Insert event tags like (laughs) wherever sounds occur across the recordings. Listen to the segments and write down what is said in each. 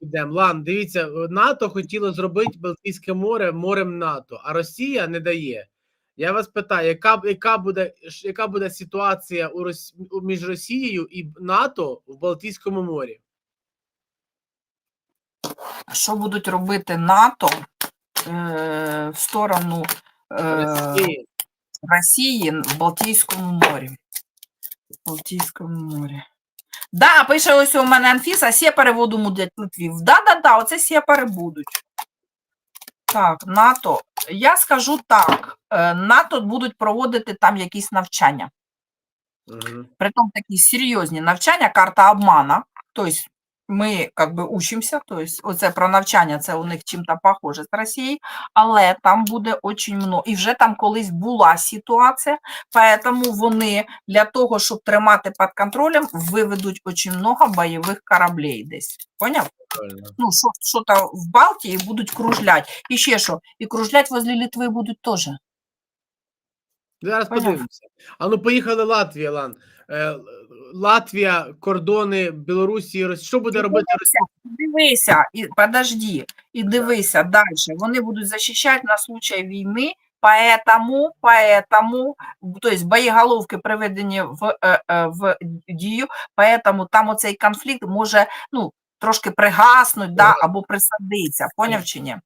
підемо. Лан, дивіться, НАТО хотіло зробити Балтійське море морем НАТО, а Росія не дає. Я вас питаю, яка, яка, буде, яка буде ситуація у Рос... між Росією і НАТО в Балтійському морі? Що будуть робити НАТО е, в сторону е, Росії. Росії в Балтійському морі? В Балтійському морі. Да, пише ось у мене Анфіса, сєпари воду мудять Литвів. Да-да-да, оце сєпари будуть. Так, НАТО. Я скажу так: е, НАТО будуть проводити там якісь навчання. Угу. Притом такі серйозні навчання, карта обмана. Тобто ми как би учимося, тобто оце про навчання, це у них чим-то похоже з Росією, але там буде очень много. І вже там колись була ситуація, поэтому вони для того, щоб тримати під контролем, виведуть очень много бойових кораблей десь. Поняв? Ну, що, то в Балтії будуть кружлять. І ще що, і кружлять возле Литви будуть теж. Зараз подивимося. А ну поїхали Латвія, Лан. Е, Латвія, кордони Білорусі, Росії. Що буде робити Росія? Дивися, і подожди, і дивися далі. Вони будуть захищати на случай війни, поэтому, поэтому, то есть боєголовки приведені в, е, е, в дію, поэтому там оцей конфлікт може ну, трошки пригаснуть да, або присадитися. Поняв чи ні?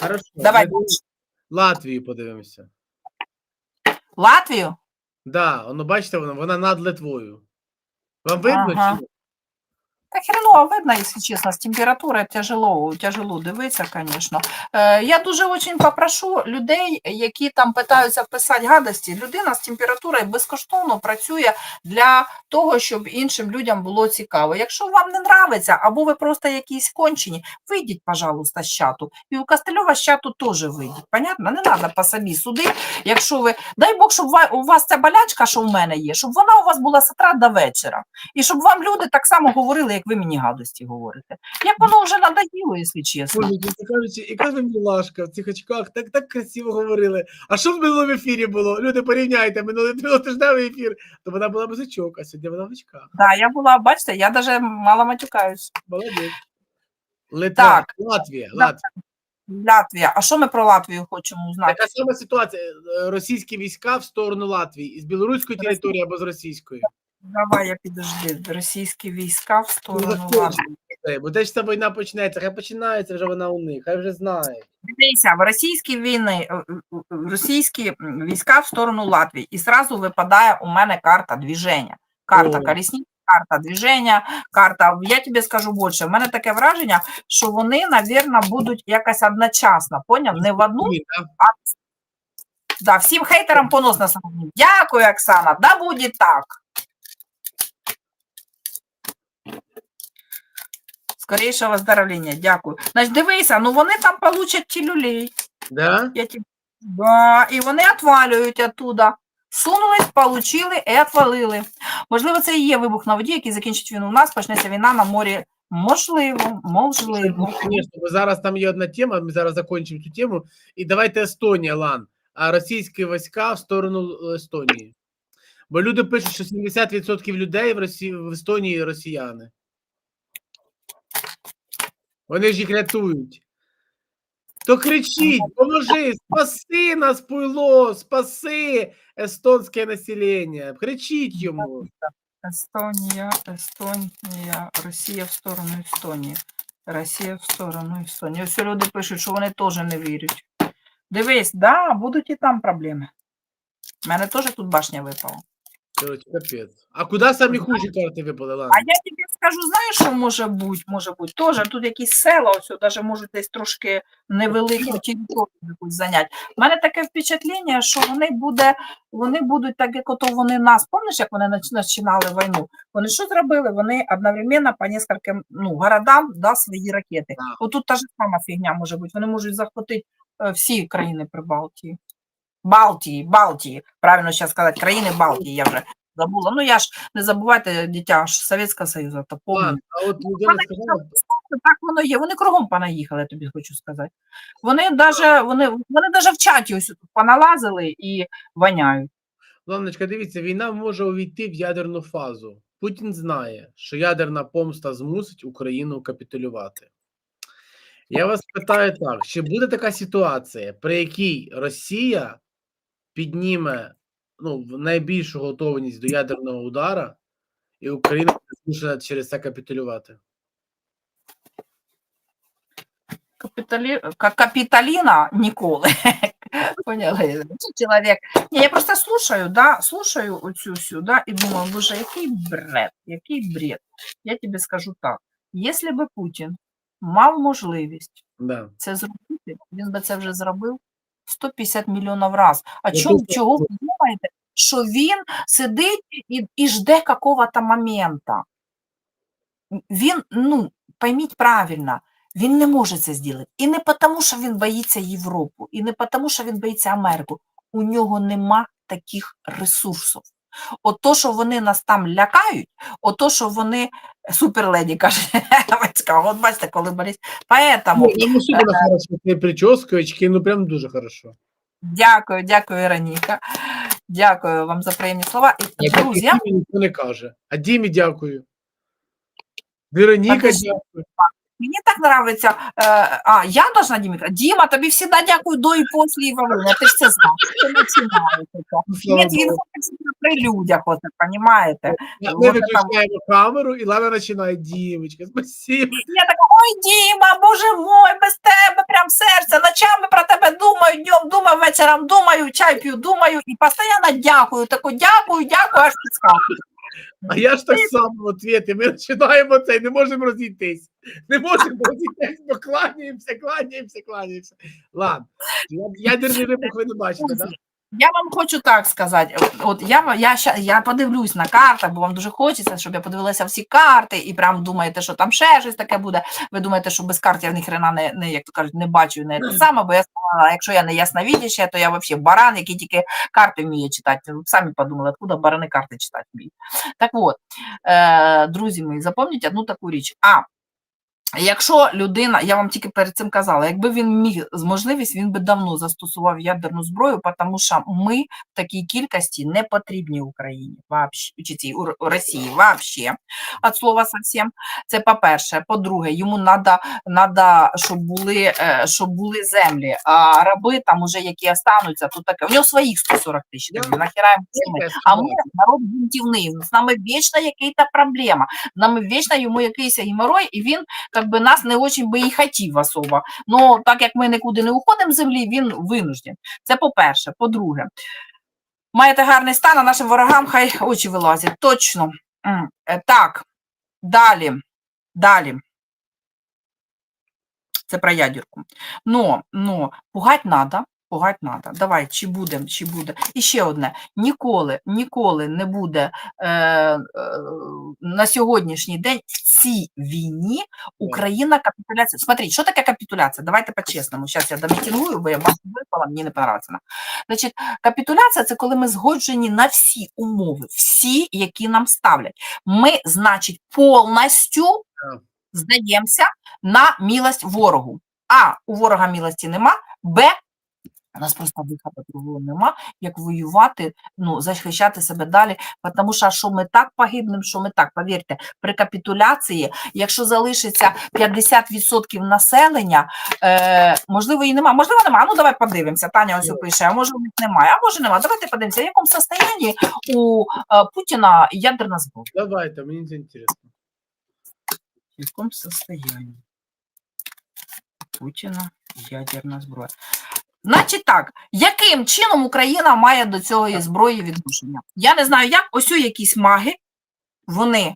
Хорошо. Давай ми Латвію подивимося. Латвію? Да, ну бачите, вона, вона над Литвою. Вам видно? Ага. чи ні? Та хреново видно, якщо чесно, з температурою тяжело, тяжело дивитися, звісно. Е, я дуже очень попрошу людей, які там питаються вписати гадості. Людина з температурою безкоштовно працює для того, щоб іншим людям було цікаво. Якщо вам не нравиться, або ви просто якісь кончені, вийдіть, пожалуйста, з чату. І у Костельова з чату теж вийдіть. Понятно? Не треба по собі судити. Якщо ви, дай Бог, щоб у вас ця болячка, що в мене є, щоб вона у вас була з утра до вечора. І щоб вам люди так само говорили, як ви мені гадості говорите. Як воно вже надоїло, якщо чесно. Боже, кажучи, яка ви мілашка в цих очках, так, так красиво говорили. А що в минулому ефірі було? Люди, порівняйте, минулий минулотижневий ефір, то вона була без очок, а сьогодні вона в очках. Да, я була, бачите, я навіть мало матюкаюсь. Молодець. Литва, Так. Латвія, Латвія. Латвія. А що ми про Латвію хочемо узнати? Така сама ситуація. е, Російські війська в сторону Латвії із білоруської території або з російської. Давай я підожди. Російські війська в Ну, сторону. Латвії. Бо де ж ця війна почнеться? Хай починається вже вона у них, хай вже знають. Дивіться, в російській війни, е, е, е, російські війська в сторону Латвії. І зразу випадає у мене карта движення. Карта колісниці, карта движення, карта. Я тобі скажу більше. У мене таке враження, що вони, навірно, будуть якось одночасно. Поняв? Не в одну да? Да, всім хейтерам понос на самому. Дякую, Оксана. Да буде так. Скорейшого выздоровлення, дякую. Значить, дивися, ну вони там получать ті люлей. Да? Я ті... да, і вони отвалюють оттуда. Сунулись, получили і отвалили. Можливо, це і є вибух на воді, який закінчить війну у нас, почнеться війна на морі. Можливо, можливо. Звісно, бо зараз там є одна тема, ми зараз закінчимо цю тему. І давайте Естонія, Лан, а російські війська в сторону Естонії. Бо люди пишуть, що 70% людей в, Росії, в Естонії росіяни. Вони ж їх рятують. То кричіть, поможи, спаси нас, пуйло, спаси естонське населення. Кричіть йому. Естонія, Естонія, Росія в сторону Естонії. Росія в сторону Естонії. Ось люди пишуть, що вони теж не вірять. Дивись, да, будуть і там проблеми. У мене теж тут башня випала. Короче, капець. А куди самі хужі карти випали? А я тобі скажу, знаєш, що може бути? Може бути теж тут якісь села, ось навіть можуть десь трошки невелику територію якусь зайняти. У мене таке впечатлення, що вони буде, вони будуть так, як ото вони нас, пам'ятаєш, як вони починали війну? Вони що зробили? Вони одновременно по нескольким ну, городам да, свої ракети. Отут та ж сама фігня може бути. Вони можуть захватити е, всі країни Прибалтії. Балтії, Балтії, правильно зараз сказати, країни Балтії, я вже забула. Ну я ж не забувайте, дитя ж Совєтського Союзу, то помню. а от людина сказала, Так воно є. Вони кругом понаїхали, я тобі хочу сказати. Вони даже, вони, вони даже в чаті ось тут поналазили і воняють. Ланочка, дивіться, війна може увійти в ядерну фазу. Путін знає, що ядерна помста змусить Україну капітулювати. Я вас питаю так: чи буде така ситуація, при якій Росія підніме ну, в найбільшу готовність до ядерного удара, і Україна змушена через це капітулювати? Капіталі... ка- Капіталіна ніколи. (laughs) Поняли? Чоловік. Ні, я просто слушаю, да, слушаю оцю всю, да, і думаю, боже, який бред, який бред. Я тобі скажу так: якщо би Путін мав можливість Да. це зробити, він би це вже зробив 150 мільйонів раз. А чому, чого ви думаєте, що він сидить і, і жде какого-то моменту? Він, ну, пойміть правильно, він не може це зробити. І не тому, що він боїться Європу, і не тому, що він боїться Америку. У нього нема таких ресурсів. От то, що вони нас там лякають, от то, що вони суперледі каже, (laughs) от бачите, коли болить. Поэтому Ну, ну, хорошо, прическа, очки, ну прям дуже хорошо. Дякую, дякую, Іраніка. Дякую вам за приємні слова. І, друзі, ніхто не каже. А Дімі дякую. Вероніка, дякую. Мені так подобається. Е, а, я должна казати? Діма, тобі завжди дякую до і во время. Ти починаєш. Ну, слава Ні, він хоче при людях, от, розумієте? Ми Вот виключаємо камеру, і Лана починає. Дімочка, спасибо. Я така, ой, Діма, боже мой, без тебе прям серце, ночами про тебе думаю, днем думаю, вечором думаю, чай п'ю, думаю, і постійно дякую, таку дякую, дякую, аж підскакую. А я ж так само в ответі. Ми починаємо це і не можемо розійтись. Не можемо (laughs) розійтись, бо кланяємося, кланяємося, кланяємося. Ладно, я- держи вибух ви не бачите, так? Я вам хочу так сказати. От я, я, я подивлюсь на картах, бо вам дуже хочеться, щоб я подивилася всі карти, і прям думаєте, що там ще щось таке буде. Ви думаєте, що без карт я ні хрена не, не як то кажуть, не бачу не те саме, бо я сказала, якщо я не ясновідяща, то я взагалі баран, який тільки карти вміє читати. Ви самі подумали, откуда барани карти читати вміють. Так от, е, друзі мої, запам'ятайте одну таку річ. А Якщо людина, я вам тільки перед цим казала, якби він міг з можливість, він би давно застосував ядерну зброю, тому що ми в такій кількості не потрібні Україні, цій Росії вообще, від слова совсем. Це по-перше. По-друге, йому треба, надо, щоб були, е, щоб були землі, а раби там уже, які остануться, то таке. У нього своїх 140 тисяч, ми? А ми народ бунтівний, з нами вічно якась проблема, з нами вічно йому якийсь геморрой, і він как би нас не очень би і хотів особа. Ну, так як ми нікуди не уходимо з землі, він винужден. Це по-перше. По-друге, маєте гарний стан, а нашим ворогам хай очі вилазять. Точно. Е, Так, далі. Далі. Це про ядерку. Но, но, пугать надо, пугать надо. Давай, чи буде, чи буде. І ще одне. Ніколи, ніколи не буде е, е, на сьогоднішній день в цій війні Україна капітуляція. Смотрите, що таке капітуляція? Давайте по-чесному. Зараз я домітингую, бо я бачу випала, мені не подобається. Значить, капітуляція це коли ми згоджені на всі умови, всі, які нам ставлять. Ми, значить, повністю здаємося на милость ворогу. А у ворога милості нема, Б. У нас просто виходу другого нема, як воювати, ну, захищати себе далі. Тому що що ми так погибнемо, що ми так, повірте, при капітуляції, якщо залишиться 50% населення, е, можливо, і нема. Можливо, нема. Ну, давай подивимося. Таня ось пише, а може них немає, а може нема. Давайте подивимося, в якому стані у е, Путіна ядерна зброя. Давайте, мені це інтересно. В якому состоянии Путіна ядерна зброя? Значить так, яким чином Україна має до цієї зброї відношення? Я не знаю, як ось у якісь маги, вони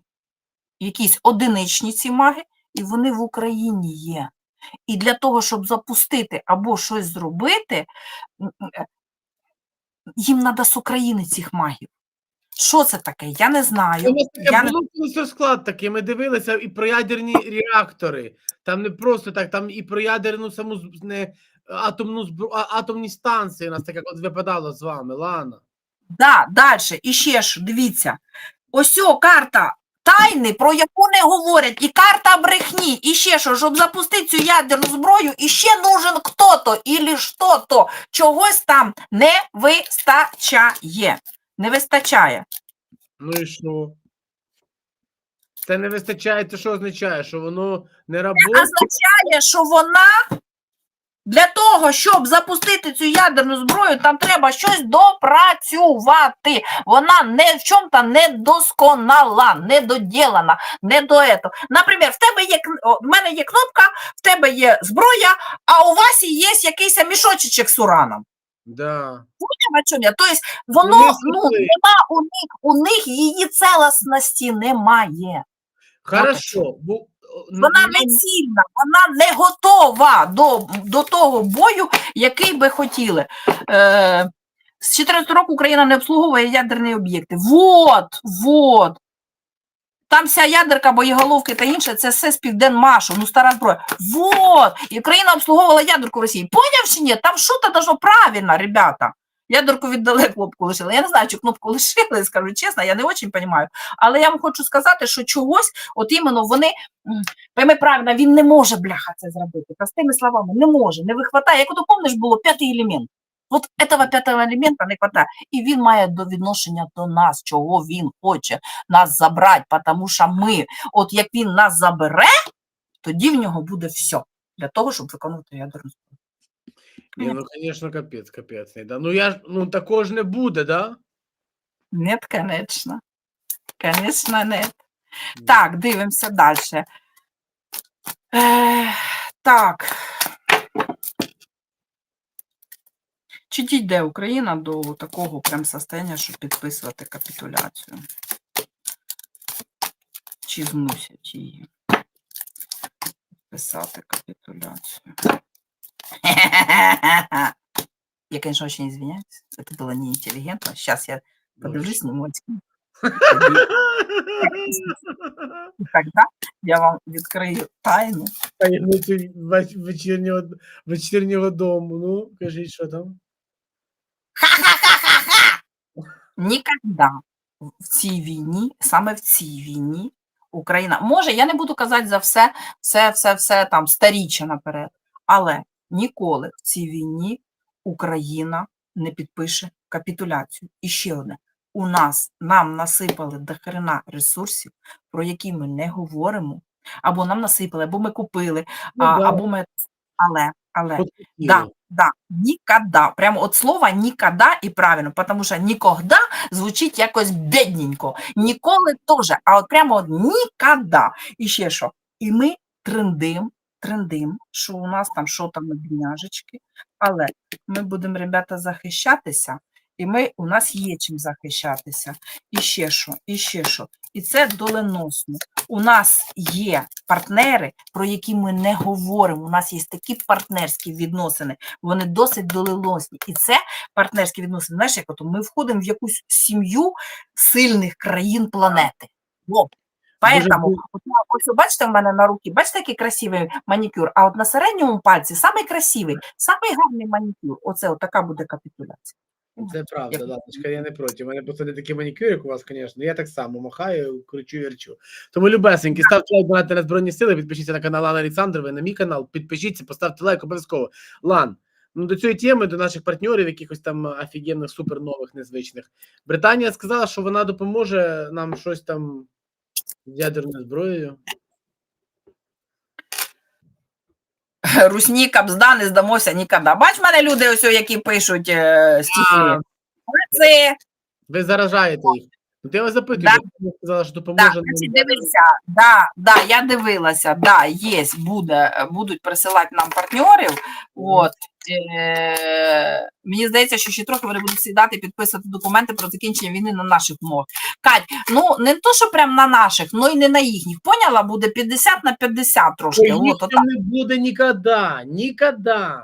якісь одиничні ці маги, і вони в Україні є. І для того, щоб запустити або щось зробити, їм треба з України цих магів. Що це таке? Я не знаю. У Я не... було розклад такий. Ми дивилися і про ядерні реактори. Там не просто так, там і про ядерну саму не атомну атомні станції. У нас таке от випадало з вами, Лана. Да, далі, і ще ж, дивіться. Ось о, карта тайни, про яку не говорять, і карта брехні, і ще що, щоб запустити цю ядерну зброю, і ще нужен хто-то, ілі що-то, чогось там не вистачає. Не вистачає. Ну і що? Це не вистачає, це що означає? Що воно не працює? означає, що вона для того, щоб запустити цю ядерну зброю, там треба щось допрацювати. Вона не в чому-то недосконала, недоділана, не до этого. Наприклад, в тебе є в мене є кнопка, в тебе є зброя, а у вас є якийсь мішочечок з ураном. Да. Я? Тобто воно ну, нема у них, у них її целісності немає. Хорошо. Бу- Вона ну, не цільна, вона не готова до, до того бою, який би хотіли. Е, з 14 року Україна не обслуговує ядерні об'єкти. Вот, вот. Там вся ядерка, боєголовки та інше, це все з Південмашу, ну стара зброя. Вот! І Україна обслуговувала ядерку в Росії. Поняв чи ні? Там що-то должно правильно, ребята. Ядерку віддали, кнопку лишили. Я не знаю, чи кнопку (laughs) лишили, скажу чесно, я не дуже розумію. Але я вам хочу сказати, що чогось, от іменно вони Пойми правильно, він не може, бляха, це зробити. Простими словами, не може, не вихватає. Як ото помниш, було п'ятий елемент. От этого п'ятого елемента не хватає. І він має до відношення до нас, чого він хоче нас забрати, тому що ми, от як він нас забере, тоді в нього буде все для того, щоб виконувати ядерну. Ні, ну, звісно, капець, капець. не, Да. Ну, я ж, ну, такого ж не буде, да? Нет, конечно. Конечно, нет. Так, дивимося далі. Е, так. Чи дійде Україна до такого прям состояння, щоб підписувати капітуляцію? Чи змусять її писати капітуляцію? (laughs) Я, конечно, очень извиняюсь. Это было неинтеллигентно. Сейчас я подержусь немножечко. (laughs) И тогда я вам відкрию тайну. Таємницю веч- вечірнього, вечірнього дому. Ну, кажіть, що там? Ніколи в цій війні, саме в цій війні, Україна може, я не буду казати за все, все, все, все там старіччя наперед, але ніколи в цій війні Україна не підпише капітуляцію. І ще одне. У нас нам насипали до хрена ресурсів, про які ми не говоримо, або нам насипали, або ми купили, Ну, а, да, або ми. Але, але. Да, да, нікода. Прямо от слова нікода і правильно, тому що нікогда звучить якось бідненько. Ніколи теж, а от прямо от нікода. І ще що? І ми трендим, трендим, що у нас там що там бідняжечки, але ми будемо, ребята, захищатися, і ми, у нас є чим захищатися. І ще що, і ще що. І це доленосно. У нас є партнери, про які ми не говоримо. У нас є такі партнерські відносини, вони досить доленосні. І це партнерські відносини. Знаєш, як от ми входимо в якусь сім'ю сильних країн планети. Поэтому, ось бачите в мене на руці, бачите, який красивий манікюр, а от на середньому пальці самий красивий, самий гарний манікюр. Оце от така буде капітуляція. Це правда, Як- я не проти. У мене просто не такий манікюр, як у вас, звісно. Я так само махаю, кручу, вірчу. Тому, любесенькі, ставте лайк, донати на Збройні Сили, підпишіться на канал Лани Олександрової, на мій канал, підпишіться, поставте лайк обов'язково. Лан, ну до цієї теми, до наших партнерів, якихось там офігенних, супер нових, незвичних. Британія сказала, що вона допоможе нам щось там ядерною зброєю. (laughs) Русні кабзда не здамося ніколи. Бач, мене люди ось, які пишуть е, стихи. Це ви заражаєте їх. Ну, я вас запитую, Да. Британія сказала, що Да, допоможе нам. дивися, да, да, я дивилася, да, є, буде, будуть присилати нам партнерів. От, е, мені здається, що ще трохи вони будуть сідати і підписувати документи про закінчення війни на наших умовах. Кать, ну не то, що прям на наших, ну і не на їхніх. Поняла, буде 50 на 50 трошки. Ой, От, їх отак. там не буде ніколи, ніколи.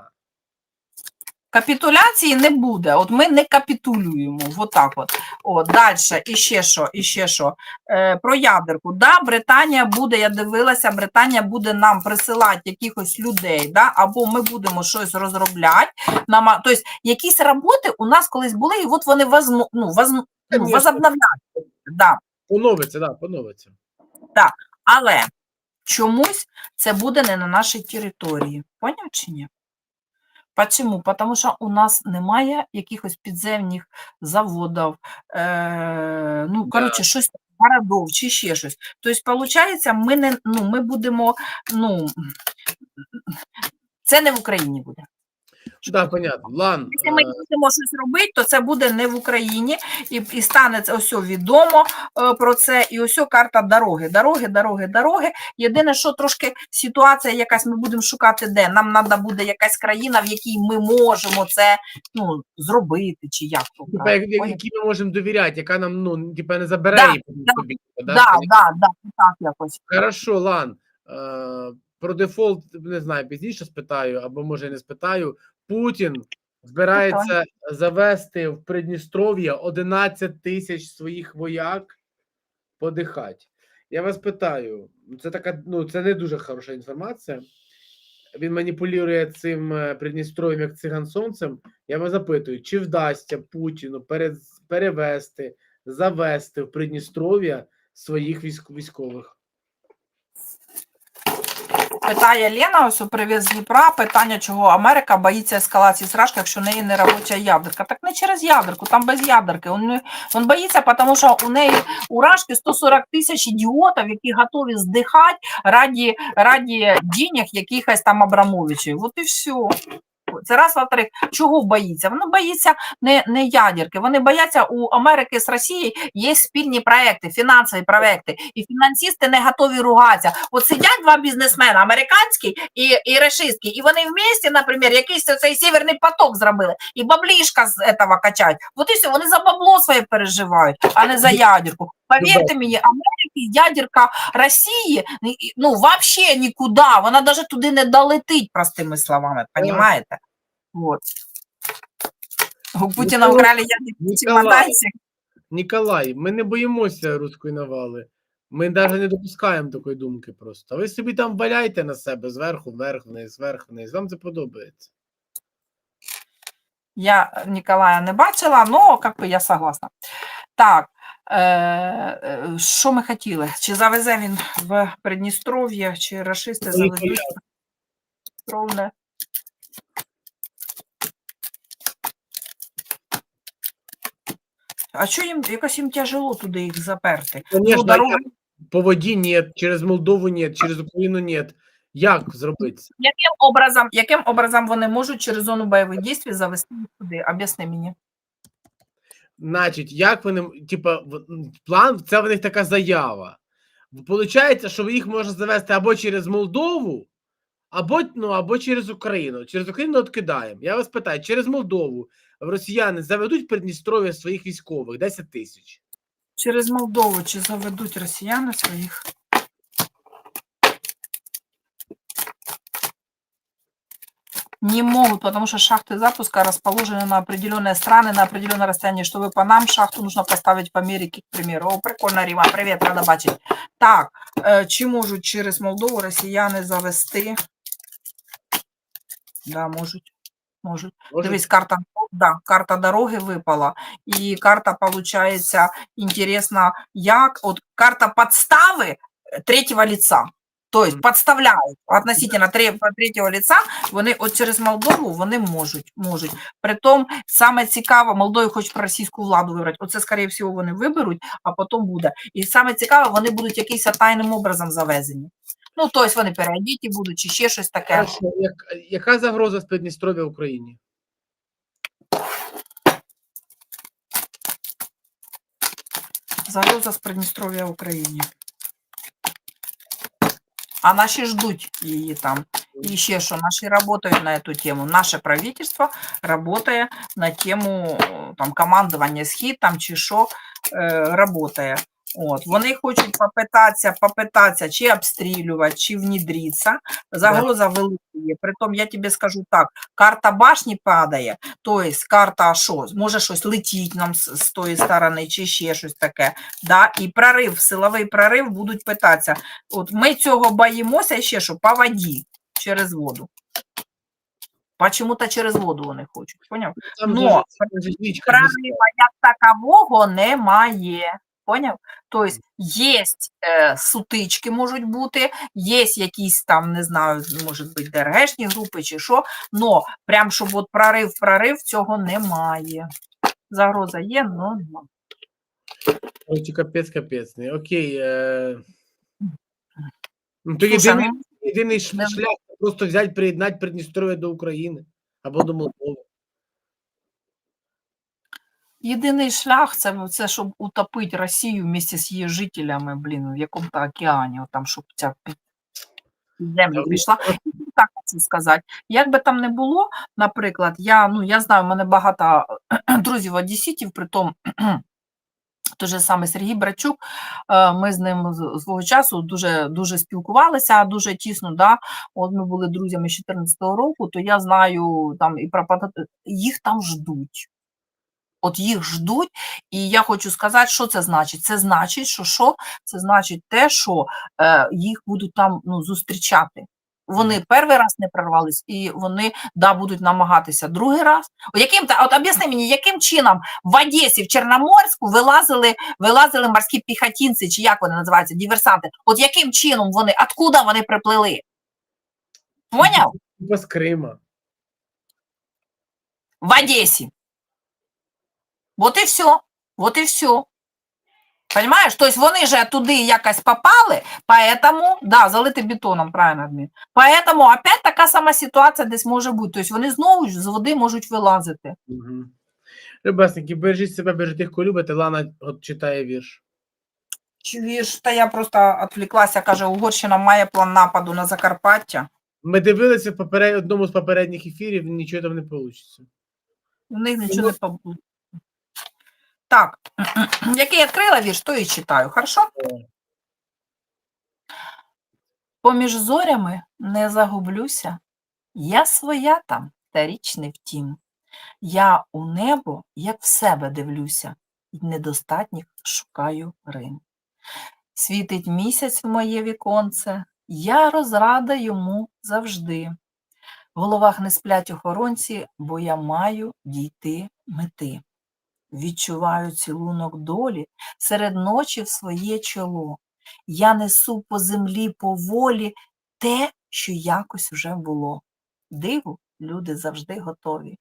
Капітуляції не буде. От ми не капітулюємо. Отак от. От, далі, і ще що, і ще що. Е, про ядерку. Да, Британія буде, я дивилася, Британія буде нам присилати якихось людей, да, або ми будемо щось розробляти. Нама... Тобто, якісь роботи у нас колись були, і от вони возну, ну, возну, ну, возобновляються. Да. Поновиться, да, поновиться. Так, Але чомусь це буде не на нашій території. Поняв чи ні? Почему? Тому що у нас немає якихось підземних заводів. Е, ну, коротше, щось городов чи ще щось. Тобто, виходить, ми не ну, ми будемо, ну це не в Україні буде. Так, понятно. Лан, Якщо ми е, будемо щось робити, то це буде не в Україні, і, і стане це ось відомо е, про це, і ось карта дороги. Дороги, дороги, дороги. Єдине, що трошки ситуація якась, ми будемо шукати, де нам треба буде якась країна, в якій ми можемо це ну, зробити, чи як то. типа, які ми можемо довіряти, яка нам ну типа не забере Да, її да, собі. Да, Да, да, да, так якось. Хорошо, Лан. Е, про дефолт не знаю, пізніше спитаю, або може не спитаю. Путін збирається завести в Придністров'я 11 тисяч своїх вояк подихати. Я вас питаю, це така, ну це не дуже хороша інформація. Він маніпулює цим е, Придністров'ям як циган сонцем. Я вас запитую, чи вдасться Путіну перевести, завести в Придністров'я своїх військ, військових? Питає Лена, ось привіз з Дніпра, питання, чого Америка боїться ескалації сражки, якщо в неї не робоча ядерка. Так не через ядерку, там без ядерки. Він, він боїться, тому що у неї у Рашки 140 тисяч ідіотів, які готові здихати раді, раді дінях якихось там Абрамовичів. От і все. Це раз, во-вторых, чого боїться? Воно боїться не, не ядерки. Вони бояться у Америки з Росією є спільні проекти, фінансові проекти, і фінансисти не готові ругатися. От сидять два бізнесмени, американський і, і рашистський, і вони вместе, наприклад, якийсь цей северний поток зробили, і баблішка з этого качають. От і все, вони за бабло своє переживають, а не за ядерку. Повірте мені, Америки ядерка Росії ну вообще нікуди, вона навіть туди не долетить, простими словами, понимаєте? Вот. У Путіна ядерку Ніколай. чемоданці. Ніколай, ми не боїмося руської навали. Ми навіть не допускаємо такої думки просто. Ви собі там валяйте на себе зверху, вверх, вниз, вверх, вниз. Вам це подобається. Я Ніколая не бачила, але как би я согласна. Так, що ми хотіли? Чи завезе він в Придністров'я, чи рашисти Поїхали. заведуть Придністровне? А що їм, якось їм тяжело туди їх заперти? Конечно, Ну, дорога, По воді ні, через Молдову ні, через Україну ні. Як зробити яким, образом, яким образом вони можуть через зону бойових дій завести їх туди? Об'ясни мені. Значить, як вони, типа, план, це в них така заява. Получається, що їх можна завести або через Молдову, або, ну, або через Україну. Через Україну відкидаємо. Я вас питаю, через Молдову росіяни заведуть Придністров'я своїх військових 10 тисяч. Через Молдову чи заведуть росіяни своїх? Не могут, потому что шахты запуска расположены на определенные страны, на определенное расстояние. Чтобы по нам шахту нужно поставить в Америке, к примеру. О, прикольно, Ріма, привіт, рада бачити. Так, е, чи можуть через Молдову росіяни завести? Да, можуть. Можуть. Може, Дивись, карта, да, карта дороги випала, і карта, получается, интересно, як, от карта подстави е, третього лица. Тобто Мгм. подставляють относительно третього лица, вони от через Молдову вони можуть. можуть. Притом, саме цікаве, Молдові хочуть російську владу вибрати, оце, скоріше всього, вони виберуть, а потім буде. І саме цікаве, вони будуть якимось тайним образом завезені. Ну, тобто вони переодіті будуть, чи ще щось таке. Яка загроза з Придністров'я Україні? Загроза з Придністров'я Україні. А наші ждуть її там. И еще что, наши работают на эту тему. Наше правительство работая на тему там, командования схід там, чи э, працює. От. Вони хочуть попитатися, попитатися чи обстрілювати, чи внедритися. Загроза велика є. Притом я тобі скажу так, карта башні падає, тобто карта що, може щось летіть нам з, з тої сторони, чи ще щось таке. Да? І прорив, силовий прорив будуть питатися. От ми цього боїмося ще що по воді через воду. Почему-то через воду вони хочуть. Поняв? Но Прорива як такового немає. Поняв? Тобто є е, сутички можуть бути, є якісь там, не знаю, може бути ДРГшні групи чи що, но прям щоб от прорив, прорив цього немає. Загроза є, але нема. Короче, капець, капець. Окей. Е... Ну, то єдиний, єдиний шлях просто взяти, приєднати Придністров'я до України або до Молдови. Єдиний шлях це, це щоб утопити Росію вместе з її жителями, блін, в якому-то океані, там, щоб ця землю ну, пішла. Так це сказати. Як би там не було, наприклад, я, ну, я знаю, в мене багато друзів одеситів, при тому той же саме Сергій Брачук, е, ми з ним свого часу дуже, дуже спілкувалися, дуже тісно, да? от ми були друзями з 14-го року, то я знаю там і про їх там ждуть. От їх ждуть, і я хочу сказати, що це значить. Це значить, що що? Це значить те, що е, їх будуть там ну, зустрічати. Вони перший раз не прорвались, і вони да, будуть намагатися другий раз. Яким та- от об'ясни мені, яким чином в Одесі, в Чорноморську вилазили, вилазили морські піхотинці, чи як вони називаються, диверсанти? От яким чином вони, откуда вони приплили? Поняв? З Крима. в Одессе. Вот і все. Вот і все. Понимаешь? Тобто вони же туди якось попали, поэтому, да, залити бетоном, правильно, Адмін. Поэтому опять така сама ситуація десь може бути. Тобто вони знову ж з води можуть вилазити. Угу. Рибасники, бережіть себе, бережіть тих, кого любите. Лана от читає вірш. Чуєш, та я просто відвлеклася, каже, Угорщина має план нападу на Закарпаття. Ми дивилися в поперед... одному з попередніх ефірів, нічого там не вийде. У них нічого не. Так, (clears throat) який я відкрила вірш, то і читаю, хорошо? Поміж зорями не загублюся, я своя там, та річ не втім. Я у небо, як в себе дивлюся, і недостатніх шукаю Рим. Світить місяць в моє віконце, я розрада йому завжди. В головах не сплять охоронці, бо я маю дійти мети. Відчуваю цілунок долі серед ночі в своє чоло. Я несу по землі поволі те, що якось вже було. Диву люди завжди готові,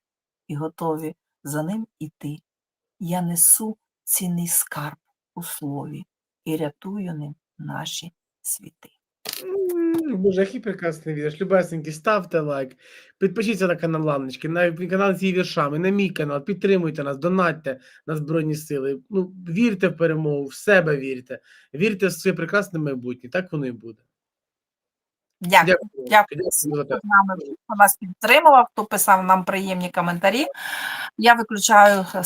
і готові за ним іти. Я несу цінний скарб у слові і рятую ним наші світи. Боже, який прекрасний вірш. Любесенькі, ставте лайк, підпишіться на канал Ланочки, на канал з її віршами, на мій канал, підтримуйте нас, донатьте на Збройні Сили. Ну, вірте в перемогу, в себе вірте, вірте в своє прекрасне майбутнє. Так воно і буде. Дякую. Дякую. Дякую всім, хто з нами, хто нас підтримував, хто писав нам приємні коментарі. Я виключаю